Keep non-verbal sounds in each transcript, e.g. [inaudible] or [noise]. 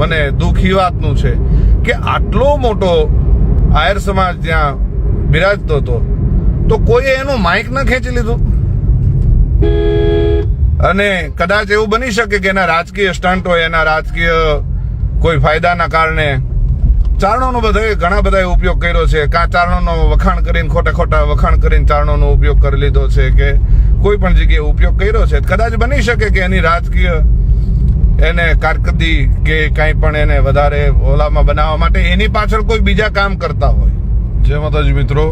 મને દુઃખ વાતનું છે કે આટલો મોટો આયર સમાજ ત્યાં બિરાજતો હતો, તો કોઈએ એનું માઇક ન ખેંચી લીધું? અને કદાચ એવું બની શકે કે એના રાજકીય સ્ટન્ટ હોય, એના રાજકીય કોઈ ફાયદાના કારણે ચારણોનો બધા ઘણા બધાએ ઉપયોગ કર્યો છે, કાં ચારણોનો વખાણ કરીને ખોટા ખોટા વખાણ કરીને ચારણોનો ઉપયોગ કરી લીધો છે કે કોઈ પણ જગ્યાએ ઉપયોગ કર્યો છે. કદાચ બની શકે કે એની રાજકીય એને કારકર્દી કે કાંઈ પણ એને વધારે ઓલામાં બનાવવા માટે એની પાછળ કોઈ બીજા કામ કરતા હોય. જેમાં તો જ મિત્રો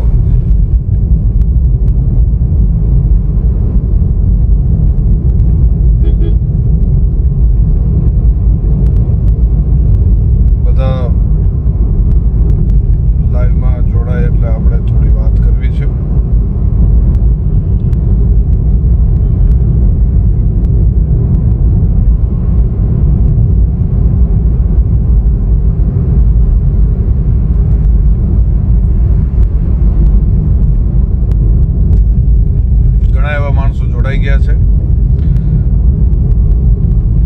બધા લાઈવમાં જોડાય એટલે આપણે થોડી વાત કરવી છે ઘણા એવા માણસો જોડાઈ ગયા છે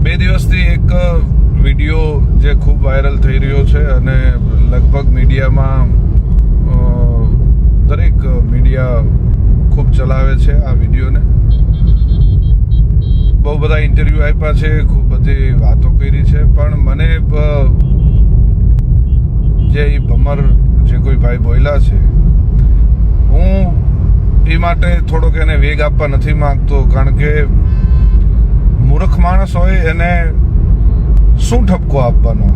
બે દિવસથી એક વીડિયો જે ખૂબ વાયરલ થઈ રહ્યો છે અને લગભગ મીડિયામાં દરેક મીડિયા ખૂબ ચલાવે છે આ વિડીયોને. બહુ બધા ઇન્ટરવ્યૂ આપ્યા છે, ખૂબ બધી વાતો કરી છે, પણ મને જે એ ભમર જે કોઈ ભાઈ બોલ્યા છે, હું એ માટે થોડોક એને વેગ આપવા નથી માંગતો, કારણ કે મૂર્ખ માણસ હોય એને શું ઠપકો આપવાનો?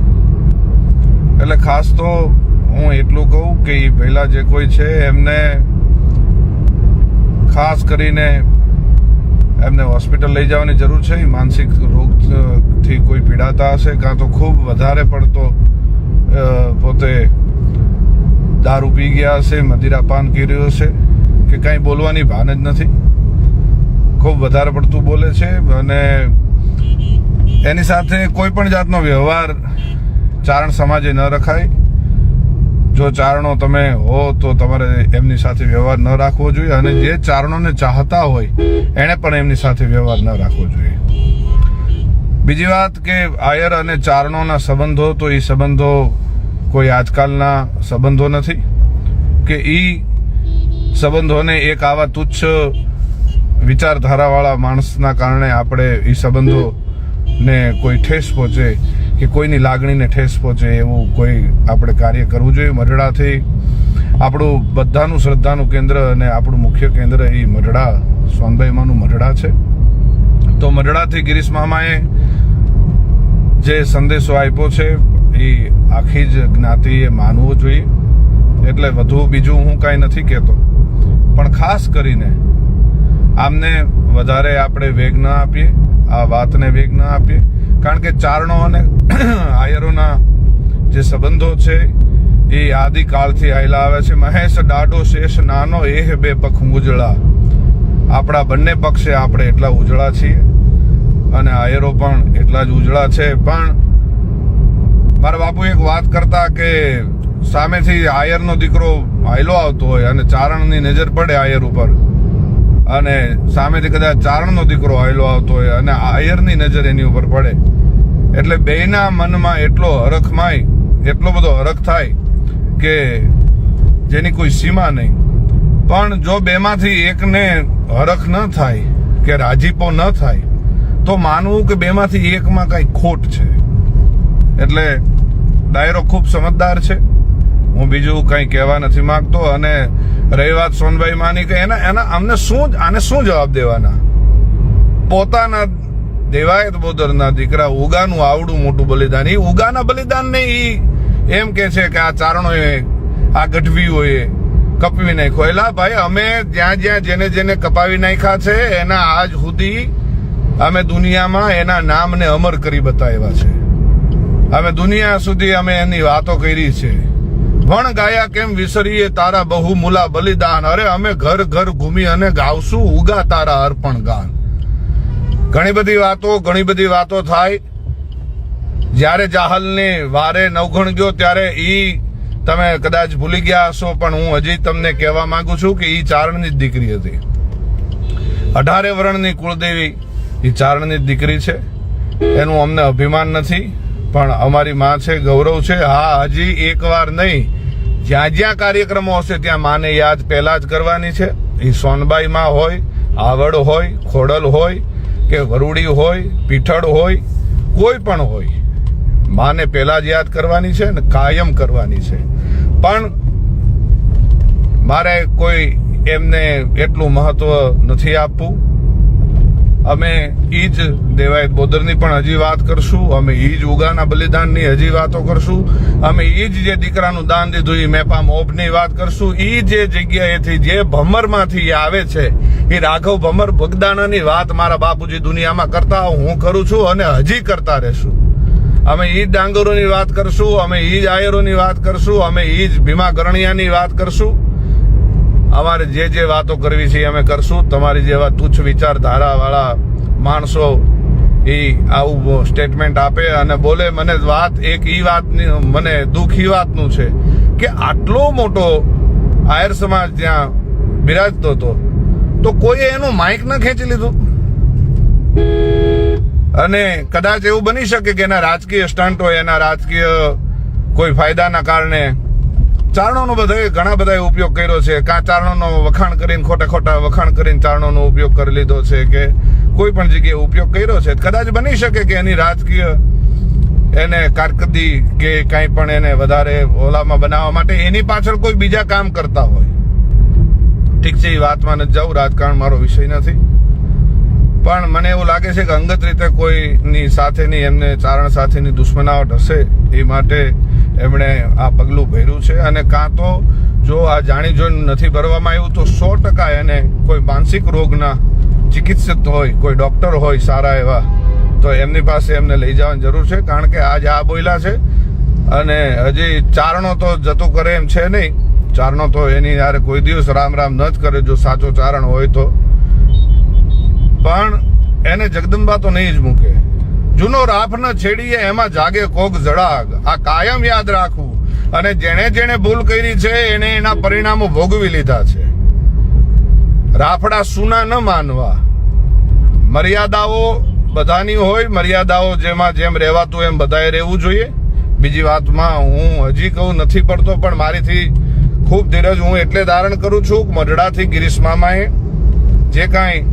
એટલે ખાસ તો હું એટલું કહું કે એ પહેલાં જે કોઈ છે, એમને ખાસ કરીને એમને હોસ્પિટલ લઈ જવાની જરૂર છે. માનસિક રોગથી કોઈ પીડાતા હશે, કાં તો ખૂબ વધારે પડતો પોતે દારૂ પી ગયા હશે મદિરાપાન કર્યું હશે, કે કાંઈ બોલવાની ભાન જ નથી. ખૂબ વધારે પડતું બોલે છે અને એની સાથે કોઈ પણ જાતનો વ્યવહાર ચારણ સમાજે ન રખાય. જો ચારણો તમે હો તો તમારે એમની સાથે વ્યવહાર ન રાખવો જોઈએ અને જે ચારણોને ચાહતા હોય, એણે પણ એમની સાથે વ્યવહાર ન રાખવો જોઈએ. બીજી વાત કે આયર અને ચારણોના સંબંધો, તો એ સંબંધો કોઈ આજકાલના સંબંધો નથી? કે એ સંબંધોને એક આવા તુચ્છ વિચારધારાવાળા માણસના કારણે આપણે એ સંબંધોને કોઈ ઠેસ પહોંચે? કે કોઈની લાગણીને ઠેસ પહોંચે એવું કોઈ આપણે કાર્ય કરવું જોઈએ. મઢડાથી આપણું બધાનું શ્રદ્ધાનું કેન્દ્ર અને આપણું મુખ્ય કેન્દ્ર એ મઢડા સોનભાઈમાંનું મઢડા છે. તો મઢડાથી ગિરીશ મામાએ જે સંદેશો આપ્યો છે એ આખી જ જ્ઞાતિએ માનવું જોઈએ. એટલે વધુ બીજું હું કાંઈ નથી કહેતો. પણ ખાસ કરીને આમને વધારે આપણે વેગ ન આપીએ, આ વાતને વેગ ન આપીએ. કારણ કે ચારણો અને [clears throat] આયરોના જે સંબંધો છે, એ આદિકાળથી આયેલા આવે છે. મહેશ ડાડો શેષ નાનો એહ બે પખ ઉજળા. આપણા બંને પક્ષે આપણે એટલા ઉજળા છીએ અને આયરો પણ એટલા જ ઉજળા છે. પણ મારા બાપુ એક વાત કરતા કે સામેથી આયરનો દીકરો હાયલો આવતો હોય અને ચારણની નજર પડે આયર ઉપર. અને સામેથી કદાચ ચારણનો દીકરો આવેલો આવતો હોય અને આયરની નજર એની ઉપર પડે. એટલે બેયના મનમાં એટલો હરખમાય એટલો બધો હરખ થાય કે જેની કોઈ સીમા નહીં. પણ જો બેમાંથી એકને હરખ ન થાય, કે રાજીપો ન થાય, તો માનવું કે બેમાંથી એકમાં કાંઈ ખોટ છે. એટલે ડાયરો ખૂબ સમજદાર છે. હું બીજું કંઈ કહેવા નથી માંગતો અને રહી વાત સોનભાઈ માની કે એના એના અમને શું આને શું જવાબ દેવાના? પોતાના દેવાયત બોદરના દીકરા ઉગાનું આવડું મોટું બલિદાન. એ ઉગાના બલિદાનને એ એમ કે છે કે આ ચારણોએ આ ગઢવીઓએ કપવી નાખ્યો. એલા ભાઈ, અમે જ્યાં જ્યાં જેને જેને કપાવી નાખ્યા છે, એના આજ સુધી અમે દુનિયામાં એના નામને અમર કરી બતાવ્યા છે. અમે દુનિયા સુધી અમે એની વાતો કરી છે. વણ ગાયા કેમ વિસરીએ તારા બહુ મુલા બલિદાન? અરે અમે ઘર ઘર ઘૂમી અને ગાવશું ઉગા તારા અર્પણ ગાન. ઘણી બધી વાતો, ઘણી બધી વાતો થાય. જ્યારે જાહલને વારે નવઘણ ગયો, ત્યારે ઈ તમે કદાચ ભૂલી ગયા હશો, પણ હું હજી તમને કહેવા માંગુ છું કે ઈ ચારણની જ દીકરી હતી. અઢારે વર્ણની કુળદેવી એ ચારણની દીકરી છે. એનું અમને અભિમાન નથી, પણ અમારી માં છે, ગૌરવ છે. હા, હજી એકવાર નહીં જ્યાં જ્યાં કાર્યક્રમો હશે ત્યાં માને યાદ પહેલા જ કરવાની છે. એ સોનબાઈમાં હોય આવડ હોય, ખોડલ હોય, કે વરુડી હોય, પીઠળ હોય, કોઈ પણ હોય, માને પહેલા જ યાદ કરવાની છે ને કાયમ કરવાની છે. પણ મારે કોઈ એમને એટલું મહત્વ નથી આપવું. અમે ઈ જ દેવાયત બોદરની પણ હજી વાત કરશું, અમે ઈ જ ઉગાના બલિદાનની હજી વાતો કરશું, અમે ઈ જ દીકરાનું દાન દીધું એ મેપા મોભની વાત કરશું, ઈ જે જગ્યાએથી જે ભમરમાંથી આવે છે એ રાઘવ ભમર બગદાણાની વાત મારા બાપુજી દુનિયામાં કરતા હું કરું છું અને હજી કરતા રહેશું. અમે ઈ જ ડાંગરોની વાત કરશું, અમે ઈ જ આયરોની વાત કરશું, અમે ઈ જ ભીમા ગરણિયાની વાત કરશું. અમારે જે જે વાતો કરવી છે અમે કરશું. તમારી જેવા તુચ્છ વિચારધારાવાળા માણસો એ આવું સ્ટેટમેન્ટ આપે અને બોલે. મને વાત એક એ વાતની, મને દુઃખ વાતનું છે કે આટલો મોટો આયર સમાજ ત્યાં બિરાજતો હતો. તો કોઈએ એનું માઇક ન ખેંચી લીધું? અને કદાચ એવું બની શકે કે એના રાજકીય સ્ટન્ટ હોય, એના રાજકીય કોઈ ફાયદાના કારણે ચારણોનો બધાએ ઘણા બધાએ ઉપયોગ કર્યો છે કાં ચારણોનો વખાણ કરીને ખોટા ખોટા વખાણ કરીને ચારણોનો ઉપયોગ કરી લીધો છે કે કોઈ પણ જગ્યાએ ઉપયોગ કર્યો છે. કદાચ બની શકે કે એની રાજકીય એને કારકર્દી કે કાંઈ પણ એને વધારે ઓલામાં બનાવવા માટે એની પાછળ કોઈ બીજા કામ કરતા હોય. ઠીક છે, એ વાતમાં નથી જાઉં રાજકારણ મારો વિષય નથી. પણ મને એવું લાગે છે કે અંગત રીતે કોઈની સાથેની એમને ચારણ સાથેની દુશ્મનાવટ હશે એ માટે એમણે આ પગલું ભર્યું છે અને કાં તો જો આ જાણી જોઈને નથી ભરવામાં આવ્યું, તો સો ટકા એને કોઈ માનસિક રોગના ચિકિત્સક હોય, કોઈ ડૉક્ટર હોય સારા એવા, તો એમની પાસે એમને લઈ જવાની જરૂર છે. કારણ કે આજ આ બોયલા છે અને હજી ચારણો તો જતું કરે એમ છે નહીં. ચારણો તો એની યારે કોઈ દિવસ રામ રામ ન જ કરે જો સાચો ચારણ હોય તો. પણ એને જગદંબા તો નહીં જ મૂકે. જૂનો રાફ ન છેડીએ એમાં જાગે કોક જડાગ આ કાયમ યાદ રાખવું. અને જેણે જેણે ભૂલ કરી છે, એને એના પરિણામો ભોગવી લીધા છે. રાફડા સુના ન માનવા. મર્યાદાઓ બધાની હોય, મર્યાદાઓ જેમાં જેમ રહેવાતું એમ બધાએ રહેવું જોઈએ. બીજી વાતમાં હું હજી કહું નથી પડતો, પણ મારીથી ખૂબ ધીરજ હું એટલે ધારણ કરું છું મઢડાથી ગિરીશ મામાએ જે કાંઈ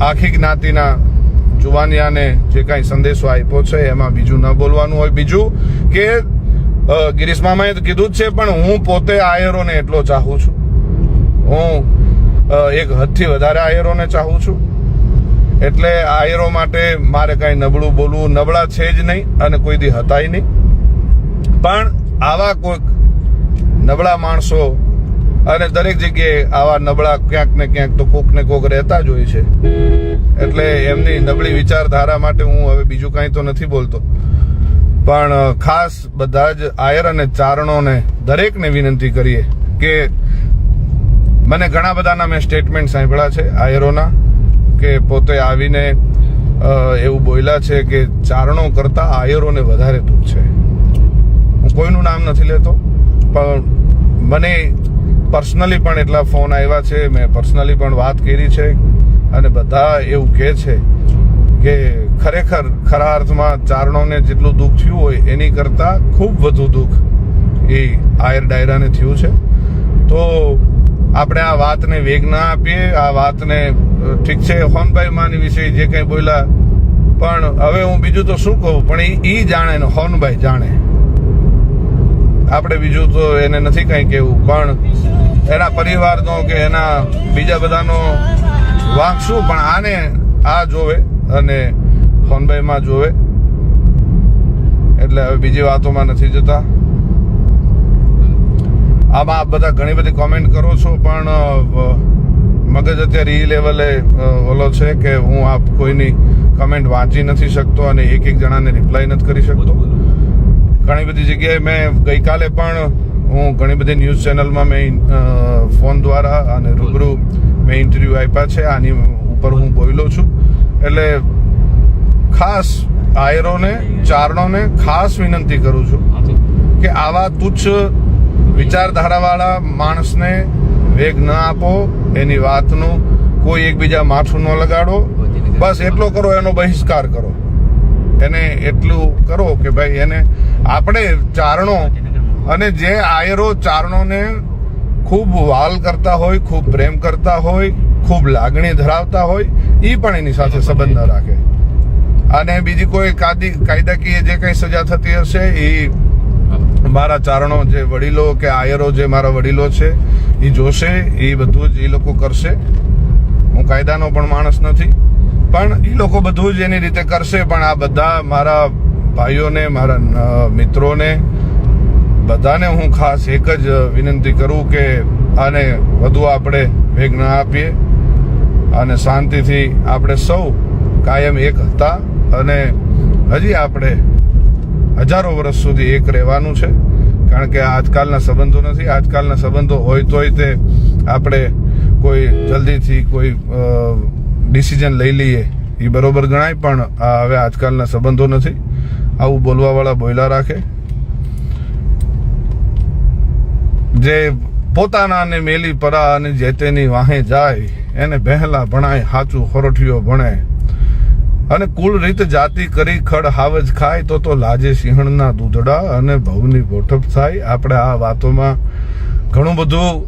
આખી જ્ઞાતિના જુવાનિયાને જે કાંઈ સંદેશો આપ્યો છે, એમાં બીજું ન બોલવાનું હોય. બીજું કે ગિરીશ મામાએ તો કીધું જ છે, પણ હું પોતે આયરોને એટલો ચાહું છું. હું એક હદથી વધારે આયરોને ચાહું છું. એટલે આયરો માટે મારે કાંઈ નબળું બોલવું, નબળા છે જ નહીં અને કોઈ દી હતાય નહીં. પણ આવા કોઈક નબળા માણસો અને દરેક જગ્યાએ આવા નબળા ક્યાંક ને ક્યાંક તો કોક ને કોક રહેતા જ હોય છે. એટલે એમની નબળી વિચારધારા માટે હું હવે બીજું કાંઈ તો નથી બોલતો. પણ ખાસ બધા જ આયર અને ચારણોને દરેકને વિનંતી કરીએ કે મને ઘણા બધાના મેં સ્ટેટમેન્ટ સાંભળ્યા છે આયરોના, કે પોતે આવીને એવું બોલ્યા છે કે ચારણો કરતા આયરોને વધારે દુઃખ છે. હું કોઈનું નામ નથી લેતો, પણ મને પર્સનલી પણ એટલા ફોન આવ્યા છે, મેં પર્સનલી પણ વાત કરી છે અને બધા એવું કહે છે કે ખરેખર ખરા અર્થમાં ચારણોને જેટલું દુઃખ થયું હોય એની કરતાં ખૂબ વધુ દુઃખ એ આયર ડાયરાને થયું છે. તો આપણે આ વાતને વેગ ના આપીએ, આ વાતને ઠીક છે, હોનભાઈ માની વિશે જે કંઈ બોલ્યા, પણ હવે હું બીજું તો શું કહું, પણ એ એ જાણે ને હોનભાઈ જાણે. આપણે બીજું તો એને નથી કંઈ કહેવું, પણ એના પરિવારનો કે એના બીજા બધાનો વાંક શું? પણ આને આ જોવે અને ફોનભાઈમાં જોવે. એટલે હવે બીજી વાતોમાં નથી જતા. આમાં આપ બધા ઘણી બધી કોમેન્ટ કરો છો, પણ મગજ અત્યારે ઈ લેવલે ઓલો છે કે હું આપ કોઈની કમેન્ટ વાંચી નથી શકતો અને એક એક જણાને રિપ્લાય નથી કરી શકતો. ઘણી બધી જગ્યાએ મેં ગઈકાલે પણ હું ઘણી બધી ન્યૂઝ ચેનલમાં મેં ફોન દ્વારા અને રૂબરૂ મેં ઇન્ટરવ્યૂ આપ્યા છે. આની ઉપર હું બોલ્યો છું. એટલે ખાસ આયરોને ચારણોને ખાસ વિનંતી કરું છું કે આવા તુચ્છ વિચારધારાવાળા માણસને વેગ ન આપો એની વાતનું કોઈ એકબીજા માથું ન લગાડો. બસ એટલો કરો એનો બહિષ્કાર કરો. એને એટલું કરો કે ભાઈ એને આપણે ચારણો અને જે આયરો ચારણોને ખૂબ વાલ કરતા હોય, ખૂબ પ્રેમ કરતા હોય, ખૂબ લાગણી ધરાવતા હોય એ પણ એની સાથે સંબંધ ન રાખે. અને બીજી કોઈ કાયદી કાયદાકીય જે કંઈ સજા થતી હશે એ મારા ચારણો જે વડીલો કે આયરો જે મારા વડીલો છે એ જોશે એ બધું જ એ લોકો કરશે. હું કાયદાનો પણ માણસ નથી, પણ એ લોકો બધું જ એની રીતે કરશે, પણ આ બધા મારા ભાઈઓને, મારા મિત્રોને બધાને હું ખાસ એક જ વિનંતી કરું કે આને વધુ આપણે વેગ ન આપીએ અને શાંતિથી આપણે સૌ કાયમ એક હતા અને હજી આપણે હજારો વર્ષ સુધી એક રહેવાનું છે. કારણ કે આજકાલના સંબંધો નથી. આજકાલના સંબંધો હોય તોય તે આપણે કોઈ જલ્દીથી કોઈ ડિસિઝન લઈ લઈએ એ બરોબર ગણાય, પણ હવે આજકાલના સંબંધો નથી. આવું બોલવાવાળા બોયલા રાખે. જે પોતાના અને મેલી પરા અને જે તેની વાહે જાય, એને બહેલા ભણાય, હાચું ખોરઠિયો ભણે. અને કુલ રીત જાતિ કરી ખડ હાવજ ખાય, તો તો લાજે સિંહણના દૂધડા અને ભવની ગોઠપ થાય. આપણે આ વાતોમાં ઘણું બધું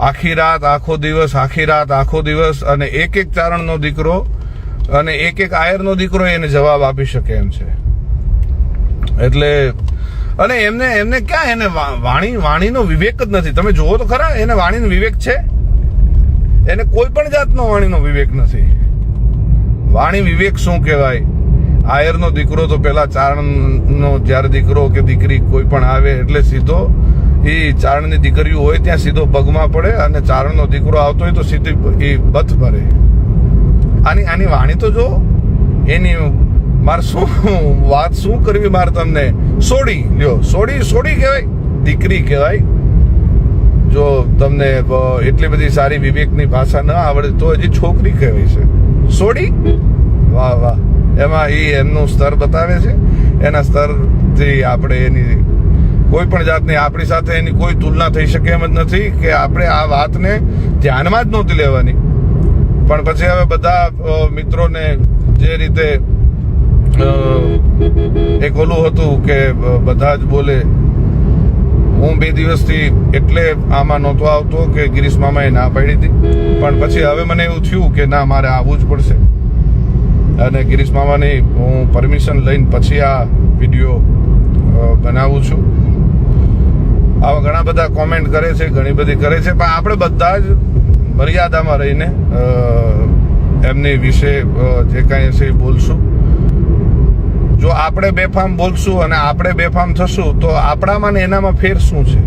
આખી રાત, આખો દિવસ, આખી રાત, આખો દિવસ અને એક એક ચારણનો દીકરો અને એક એક આયરનો દીકરો એને જવાબ આપી શકે એમ છે. એટલે અને એમને એમને ક્યાં એને વાણી, વાણીનો વિવેક જ નથી. તમે જુઓ તો ખરા, એને વાણીનો વિવેક છે? એને કોઈ પણ જાતનો વાણીનો વિવેક નથી. વાણી વિવેક શું કહેવાય? આયરનો દીકરો તો પેલા ચારણનો, જ્યારે દીકરો કે દીકરી કોઈ પણ આવે એટલે સીધો એ ચારણની દીકરીઓ હોય ત્યાં સીધો પગમાં પડે અને ચારણનો દીકરો આવતો હોય તો સીધી એ બથ ભરે. આની આની વાણી તો જો એની મારે શું વાત શું કરવી મારે તમને? સોડી, લ્યો, સોડી સોડી કહેવાય. દીકરી કહેવાય. જો તમને એટલી બધી સારી વિવેકની ભાષા ન આવડે તો હજી છોકરી કહેવાય છે. સોડી? વાહ વાહ. એમાં એ એમનું સ્તર બતાવે છે. એના સ્તરથી આપણે એની કોઈ પણ જાતની આપણી સાથે એની કોઈ તુલના થઈ શકે એમ જ નથી કે આપણે આ વાતને ધ્યાનમાં જ નહોતી લેવાની. પણ પછી હવે બધા મિત્રોને જે રીતે એક ઓલું હતું કે બધા જ બોલે, હું બે દિવસથી એટલે આમાં નહોતો આવતો કે ગિરીશ મામાએ ના પાડી હતી. પણ પછી હવે મને એવું થયું કે ના, મારે આવવું જ પડશે. અને ગિરીશ મામાની હું પરમિશન લઈને પછી આ વીડિયો બનાવું છું. આવા ઘણા બધા કોમેન્ટ કરે છે, ઘણી બધી કરે છે, પણ આપણે બધા જ મર્યાદામાં રહીને એમની વિશે જે કાંઈ છે એ બોલશું. જો આપણે બેફામ બોલશું અને આપણે બેફામ થશું, તો આપણામાં ને એનામાં ફેર શું છે?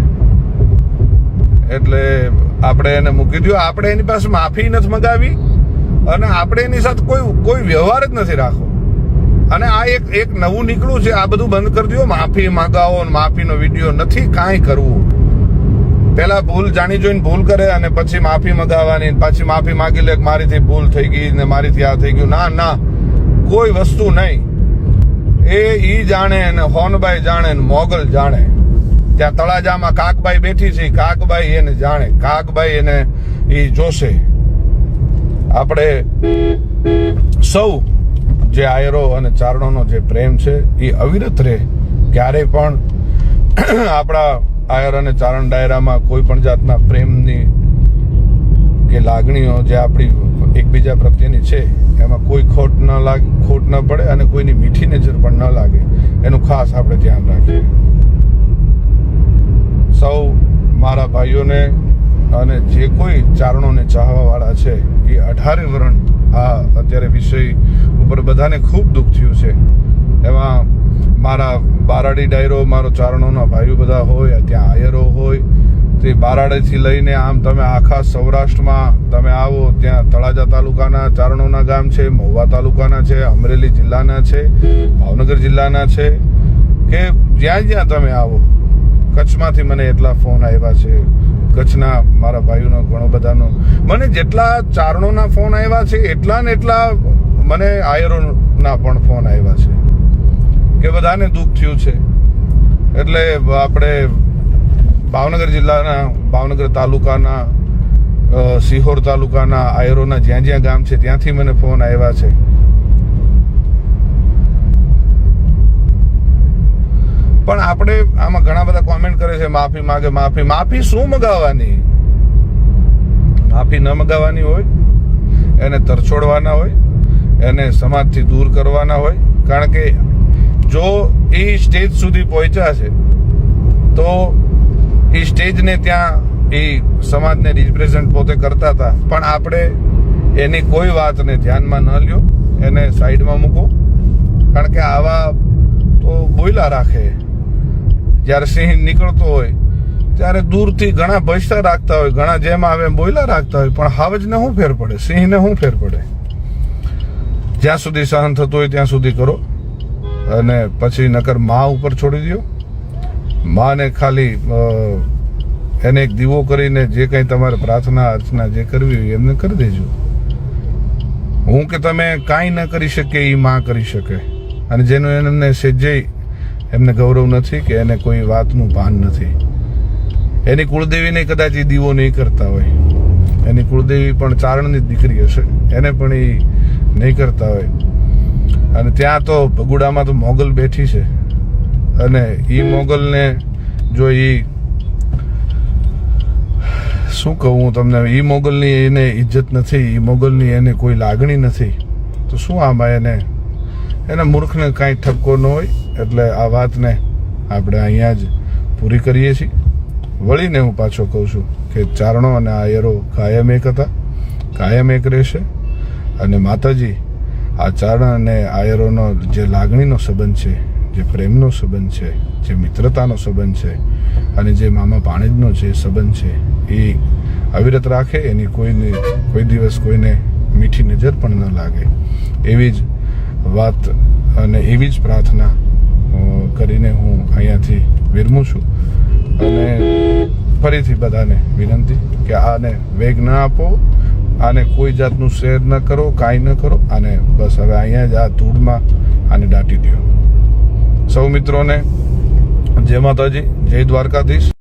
એટલે આપણે એને મૂકી દો આપણે એની પાસે માફી નથી મગાવી અને આપણે એની સાથે કોઈ કોઈ વ્યવહાર જ નથી રાખવો અને આ એક એક નવું નીકળ્યું છે, આ બધું બંધ કરી દો માફી માંગાવો માફીનો વીડિયો નથી કાંઈ કરવું. પેલા ભૂલ જાણી જોઈને ભૂલ કરે અને પછી માફી મગાવવાની પાછી માફી માંગી લે મારીથી ભૂલ થઈ ગઈ ને મારીથી આ થઈ ગયું. ના ના. કોઈ વસ્તુ નહીં. એ ઈ જાણે ને હોનભાઈ જાણે ને મોગલ જાણે. ત્યાં તળાજામાં કાકબાઈ બેઠી છે ઈ કાકબાઈ એને જાણે કાકબાઈ એને ઈ જોશે. આપણે સૌ જે આયરો અને ચારણોનો જે પ્રેમ છે એ અવિરત રહે. ક્યારેય પણ [clears throat] આપણા આયર અને ચારણ ડાયરામાં કોઈ પણ જાતના પ્રેમની કે લાગણીઓ જે આપણી એકબીજા પ્રત્યેની છે. એમાં કોઈ ખોટ ન લાગે, ખોટ ન પડે અને કોઈની મીઠી નજર પણ ન લાગે. એનું ખાસ આપણે ધ્યાન રાખીએ. સૌ મારા ભાઈઓને અને જે કોઈ ચારણોને ચાહવાવાળા છે, એ અઢારે વરણ આ અત્યારે વિષય ઉપર બધાને ખૂબ દુઃખ થયું છે. એમાં મારા બારાડી ડાયરો, મારો ચારણોના ભાઈઓ બધા હોય, ત્યાં આયરો હોય તે બારાડેથી લઈને આમ તમે આખા સૌરાષ્ટ્રમાં તમે આવો, ત્યાં તળાજા તાલુકાના ચારણોના ગામ છે, મહુવા તાલુકાના છે, અમરેલી જિલ્લાના છે, ભાવનગર જિલ્લાના છે, કે જ્યાં જ્યાં તમે આવો. કચ્છમાંથી મને એટલા ફોન આવ્યા છે. કચ્છના મારા ભાઈઓનો, ઘણો બધાનો. મને જેટલા ચારણોના ફોન આવ્યા છે, એટલા ને એટલા મને આયરોના પણ ફોન આવ્યા છે. કે બધાને દુઃખ થયું છે. એટલે આપણે ભાવનગર જિલ્લાના, ભાવનગર તાલુકાના સિહોર તાલુકાના, આયરોના જ્યાં જ્યાં ગામ છે, ત્યાંથી મને ફોન આવ્યા છે. પણ આપણે આમાં ઘણા બધા કોમેન્ટ કરે છે, માફી માગે, માફી માફી શું મગાવવાની? માફી ન મગાવવાની હોય, એને તરછોડવાના હોય, એને સમાજથી દૂર કરવાના હોય, કારણ કે જો એ સ્ટેજ સુધી પહોંચ્યા છે, તો એ સ્ટેજને ત્યાં એ સમાજને રિપ્રેઝન્ટ પોતે કરતા હતા. પણ આપણે એની કોઈ વાતને ધ્યાનમાં ન લ્યો. એને સાઈડમાં મૂકો. કારણ કે આવા તો બોયલા રાખે. જ્યારે સિંહ નીકળતો હોય, ત્યારે દૂરથી ઘણા ભજતા રાખતા હોય, ઘણા જેમ આવે બોયલા રાખતા હોય. પણ હાવજને શું ફેર પડે. સિંહને શું ફેર પડે? જ્યાં સુધી સહન થતું હોય ત્યાં સુધી કરો. અને પછી નકર મા ઉપર છોડી દો માને ખાલી એને એક દીવો કરીને જે કંઈ તમારે પ્રાર્થના, અર્ચના જે કરવી હોય એમને કરી દેજો. હું કે તમે કાંઈ ન કરી શકે એ માં કરી શકે. અને જેનું એમને સેજય એમને ગૌરવ નથી કે એને કોઈ વાતનું ભાન નથી. એની કુળદેવીને કદાચ એ દીવો નહીં કરતા હોય. એની કુળદેવી પણ ચારણની દીકરી હશે. એને પણ એ નહીં કરતા હોય. અને ત્યાં તો ભગુડામાં તો મોગલ બેઠી છે. અને એ મોગલને જો એ શું કહું હું તમને? એ મોગલની એને ઇજ્જત નથી એ મોગલની એને કોઈ લાગણી નથી. તો શું આમાં એને? એના મૂર્ખને કાંઈ ઠપકો ન હોય, એટલે આ વાતને આપણે અહીંયા જ પૂરી કરીએ છીએ. વળીને હું પાછો કહું છું કે ચારણો અને આયરો કાયમ એક હતા, કાયમ એક રહેશે. અને માતાજી, આ ચારણ અને આયરોનો જે લાગણીનો સંબંધ છે જે પ્રેમનો સંબંધ છે, જે મિત્રતાનો સંબંધ છે અને જે મામા પાણીજનો જે સંબંધ છે, એ અવિરત રાખે એની કોઈને કોઈ દિવસ કોઈને મીઠી નજર પણ ન લાગે. એવી જ વાત અને એવી જ પ્રાર્થના કરીને હું અહીંયાથી વિરમું છું. અને ફરીથી બધાને વિનંતી કે આને વેગ ના આપો, આને કોઈ જાતનું શેર ન કરો, કાંઈ ન કરો, અને બસ હવે અહીંયા જ આ ધૂળમાં આને દાટી દો સૌ મિત્રોને જય માતાજી જય દ્વારકાધીશ.